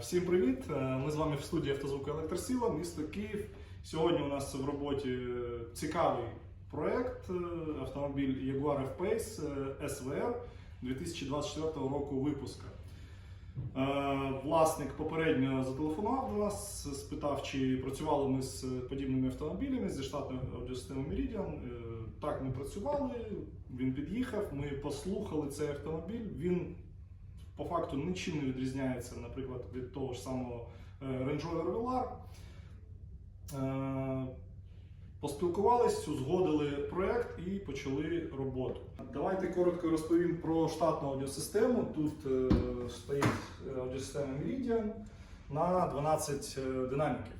Всім привіт! Е, Ми з вами в студії Автозвук Електросила, місто Київ. Сьогодні у нас в роботі е, цікавий проект е, автомобіль Jaguar F-Pace SVR 2024 року випуска. Власник попередньо зателефонував до нас, спитав, чи працювали ми з подібними автомобілями зі штатної аудіосистеми Meridian. Так, ми працювали. Він під'їхав, ми послухали цей автомобіль. Він по факту нічим не відрізняється, наприклад, від того ж самого е, Range Rover Velar. Е, Поспілкувались, узгодили проект і почали роботу. Давайте коротко розповім про штатну аудіосистему. Тут е, стоїть е, аудіосистема Meridian на 12 е, динаміків.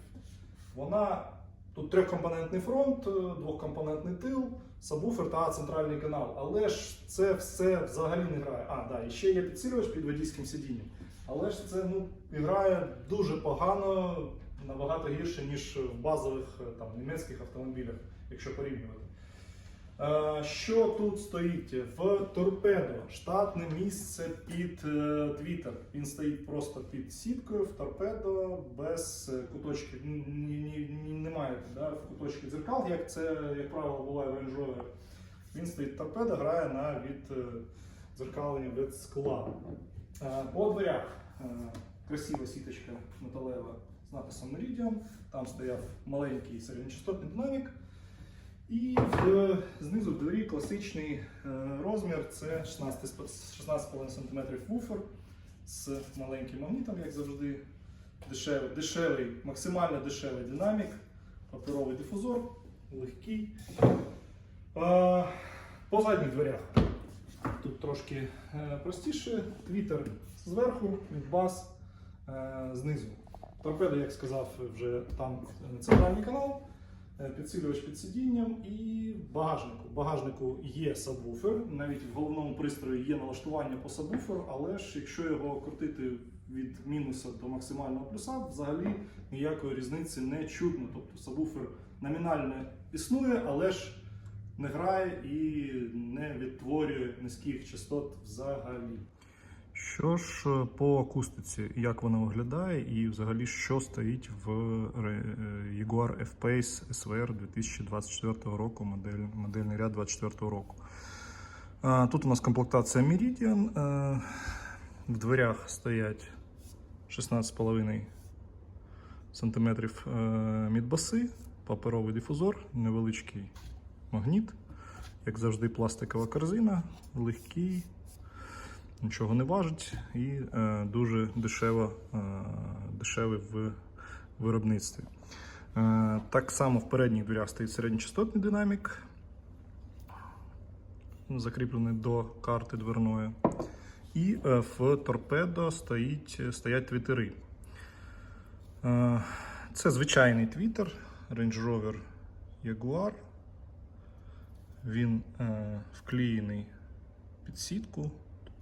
Вона тут трьохкомпонентний фронт, е, двохкомпонентний тил, сабвуфер та центральний канал. Але ж це все взагалі не грає. А, да, і ще є підсилювач під водійським сидінням. Але ж це ну, грає дуже погано, набагато гірше, ніж в базових е, там, німецьких автомобілях, якщо порівнювати. Е, Що тут стоїть? В торпедо штатне місце під е, твіттер. Він стоїть просто під сіткою в торпедо без е, ні, немає да, в куточки дзеркал, як це, як правило, буває в Range. Він стоїть торпедо, грає на від дзеркалення від скла. По дверях красива сіточка металева з написом Meridian. Там стояв маленький середньочастотний динамік. І в, знизу в дворі класичний е, розмір це 16 16,5 см вуфер з маленьким магнітом, як завжди. Дешевий, дешевий, максимально дешевий динамік, паперовий дифузор, легкий. Е, По задніх дверях тут трошки е, простіше. Твіттер зверху, бас е, знизу. Торпеда, як сказав, вже там е, центральний канал, е, підсилювач під сидінням і багажнику. В багажнику є сабвуфер, навіть в головному пристрої є налаштування по сабвуферу, але ж якщо його крутити від мінуса до максимального плюса, взагалі ніякої різниці не чутно. Тобто сабвуфер номінально існує, але ж не грає і не відтворює низьких частот взагалі. Що ж е, по акустиці, як вона виглядає, і взагалі що стоїть в е, Jaguar F-Pace SVR 2024 року, модель, модельний ряд 2024 року. Тут у нас комплектація Meridian. е, В дверях стоять 16,5 см мідбаси, паперовий дифузор, невеличкий магніт. Як завжди, пластикова корзина, легкий, нічого не важить і е, дуже дешево, е, дешевий в виробництві. Е, так само в передніх дверях стоїть середньочастотний динамік, закріплений до карти дверної. І е, в торпедо стоїть, стоять твітери. Е, це звичайний твітер Range Rover Jaguar. Він е, вклеєний під сітку.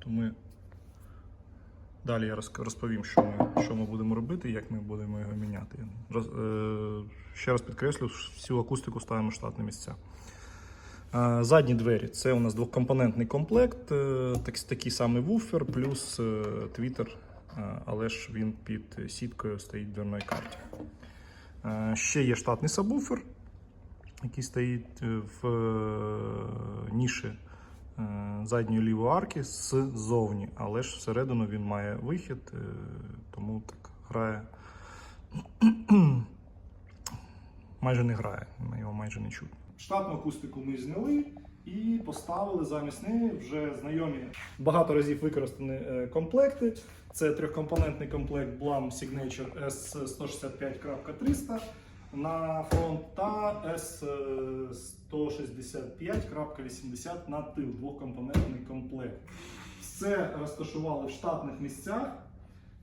Тобто ми далі я розповім, що ми, що ми будемо робити і як ми будемо його міняти. Роз, е, ще раз підкреслю, всю акустику ставимо в штатні місця. Е, Задні двері це у нас двокомпонентний комплект, е, так, такий самий вуфер, плюс е, е, але ж він під сіткою стоїть в дверної карті. Е, Ще є штатний сабвуфер, який стоїть е, в е, ніші задньої лівої арки ззовні, але ж всередину він має вихід, е, тому так грає. майже не грає, його майже не чутно. Штатну акустику ми зняли і поставили замість неї вже знайомі багато разів використані е, комплекти. Це трьохкомпонентний комплект Blam Signature S165.300 на фронт та S165.80 на тил, двохкомпонентний комплект. Все розташували в штатних місцях.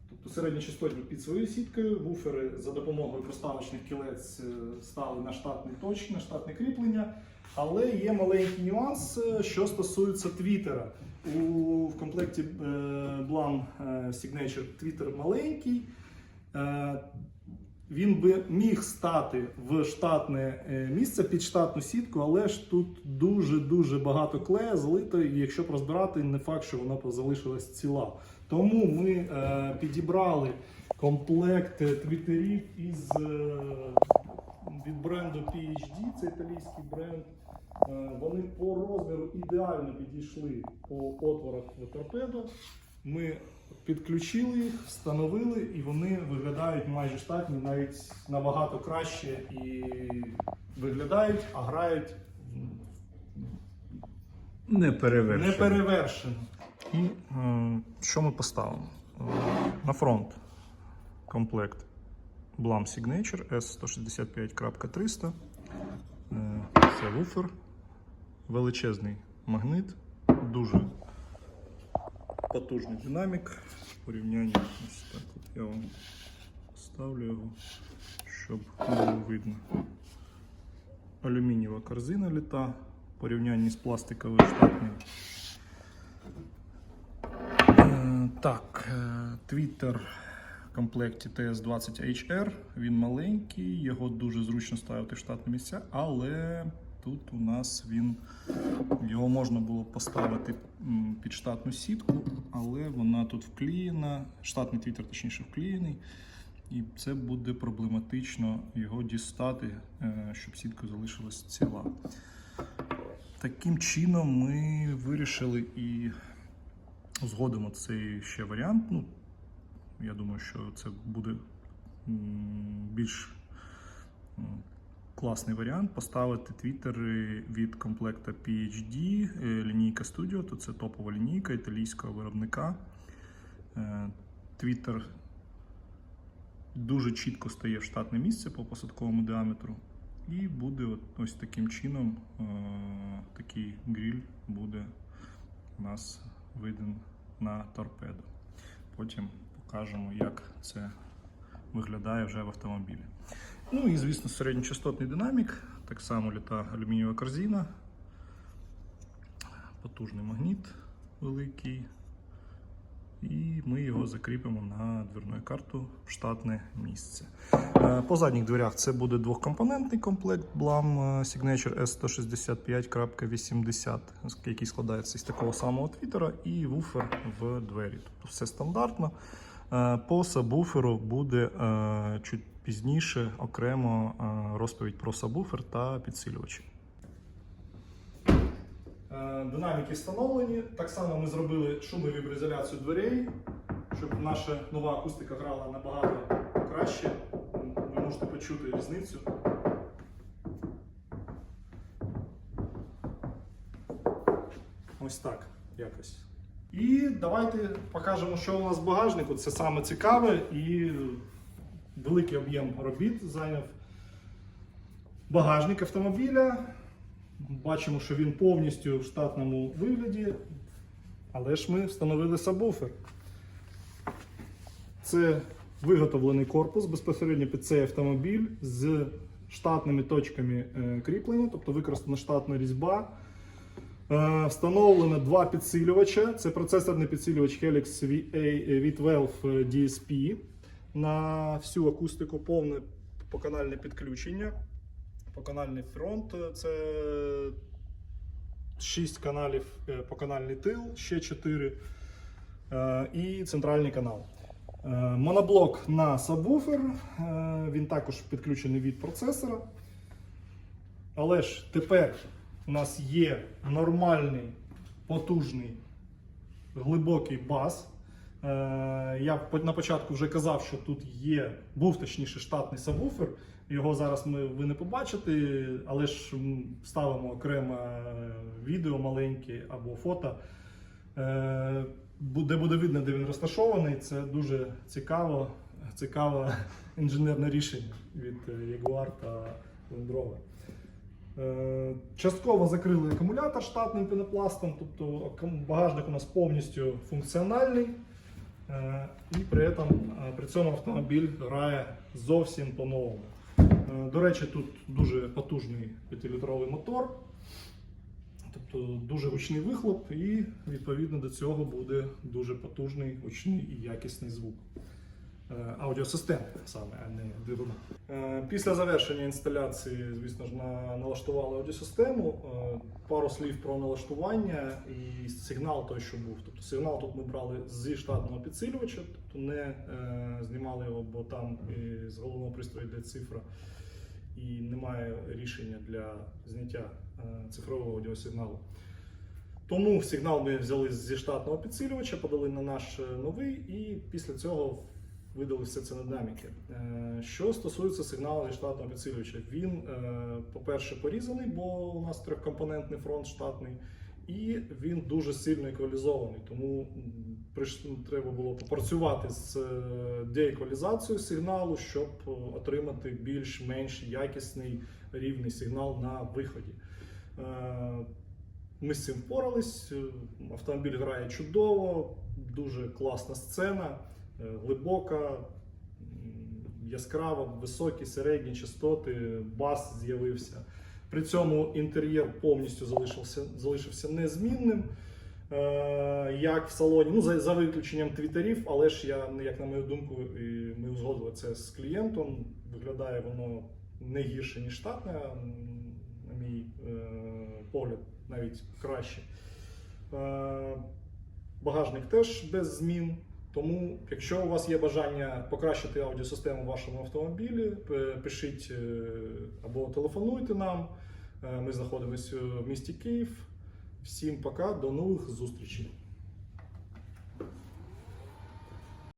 Тобто середньочастотні під своєю сіткою, вуфери за допомогою проставочних кілець е, стали на штатні точки, на штатне кріплення. Але є маленький нюанс, е, що стосується твіттера. У в комплекті е, Blam Signature твіттер маленький. Він би міг стати в штатне е, місце під штатну сітку, але ж тут дуже-дуже багато клея залито, і якщо розбирати, не факт, що вона б залишилась ціла. Тому ми е, підібрали комплект твіттерів із е, від бренду PHD, це італійський бренд. Е, Вони по розміру ідеально підійшли по отворах в торпедо. Ми підключили їх, встановили, і вони виглядають майже штатні, навіть набагато краще і виглядають, а грають Не перевершено. неперевершено. І е, що ми поставимо? Е, на фронт комплект Blam Signature S165.300. Е, це вуфер, величезний магнит, дуже потужний динамік. В порівнянні ось так от я вам ставлю його, щоб було видно. Алюмінієва корзина літа в порівнянні з пластиковою штатною. Е, Так, Twitter в комплекті TS20HR. Він маленький, його дуже зручно ставити в штатні місця, але тут у нас він його можна було поставити під штатну сітку, але вона тут вклеєна. Штатний Twitter, точніше, вклеєний. І це буде проблематично його дістати, е, щоб сітка залишилась ціла. Таким чином ми вирішили і згодимо цей ще варіант. Ну, я думаю, що це буде більш класний варіант поставити твіттери від комплекта PHD, е, лінійка Studio, то це топова лінійка італійського виробника. Е, Твіттер дуже чітко стає в штатне місце по посадковому діаметру. І буде ось таким чином е, такий гриль буде у нас виден на торпедо. Потім покажемо, як це виглядає вже в автомобілі. Ну і, звісно, середньочастотний динамік, так само літа алюмінієва корзина, потужний магніт великий. І ми його закріпимо на дверну карту в штатне місце. Е, По задніх дверях це буде двохкомпонентний комплект Blam е, Signature S165.80, який складається з такого самого твітера, і вуфер в двері. Тобто все стандартно. Е, По сабвуферу буде чуть пізніше окремо е, розповідь про сабвуфер та підсилювачі. Е, Динаміки встановлені. Так само ми зробили шумовіброізоляцію дверей, щоб наша нова акустика грала набагато краще. Ви можете почути різницю. Ось так якось. І давайте покажемо, що у нас в багажнику. Це саме цікаве і великий об'єм робіт зайняв багажник автомобіля. Бачимо, що він повністю в штатному вигляді, але ж ми встановили сабвуфер. Це виготовлений корпус безпосередньо під цей автомобіль з штатними точками е, кріплення, тобто використана штатна різьба. Е, Встановлено два підсилювача. Це процесорний підсилювач Helix V12 DSP на всю акустику, повне поканальне підключення. Поканальний фронт це 6 каналів е, поканальний тил, ще 4 і центральний канал. Е, Моноблок на сабвуфер, е, він також підключений від процесора. Але ж тепер у нас є нормальний, потужний, глибокий бас. Е, Я на початку вже казав, що тут є, був точніше штатний сабвуфер. Його зараз ми, ви не побачите, але ж ставимо окреме відео маленьке або фото, е, де буде видно, де він розташований. Це дуже цікаво, цікаве інженерне рішення від е, Jaguar та Land Rover. Е, Частково закрили акумулятор штатним пенопластом, тобто багажник у нас повністю функціональний. Е, І при, этом, е, при цьому автомобіль грає зовсім по-новому. Е, До речі, тут дуже потужний 5-літровий мотор, тобто дуже гучний вихлоп, і відповідно до цього буде дуже потужний, гучний і якісний звук. Е, Аудіосистеми саме, а не двигуна. Е, Після завершення інсталяції, звісно ж, налаштували аудіосистему. Е, Пару слів про налаштування і сигнал той, що був. Тобто сигнал тут ми брали зі штатного підсилювача, тобто не знімали його, бо там з головного пристрою йде цифра, і немає рішення для зняття цифрового аудіосигналу. Тому сигнал ми взяли зі штатного підсилювача, подали на наш новий, і після цього видали все це на динаміки. Е, Що стосується сигналу зі штатного підсилювача, він, е, по-перше, порізаний, бо у нас трьохкомпонентний фронт штатний, і він дуже сильно еквалізований. Тому треба було попрацювати з е, дееквалізацією сигналу, щоб отримати більш-менш якісний рівний сигнал на виході. Ми з цим впорались. Автомобіль грає чудово, дуже класна сцена, глибока, м, яскрава, високі, середні частоти, бас з'явився. При цьому інтер'єр повністю залишився, залишився незмінним. Е, як в салоні, ну за, за виключенням твіттерів, але ж я, як на мою думку, ми узгодили це з клієнтом. Виглядає воно не гірше, ніж штатне, на мій е, погляд, навіть краще. Е, багажник теж без змін. Тому, якщо у вас є бажання покращити аудіосистему в вашому автомобілі, пишіть е, або телефонуйте нам. Е, Ми знаходимося в місті Київ. Всім пока, до нових зустрічей.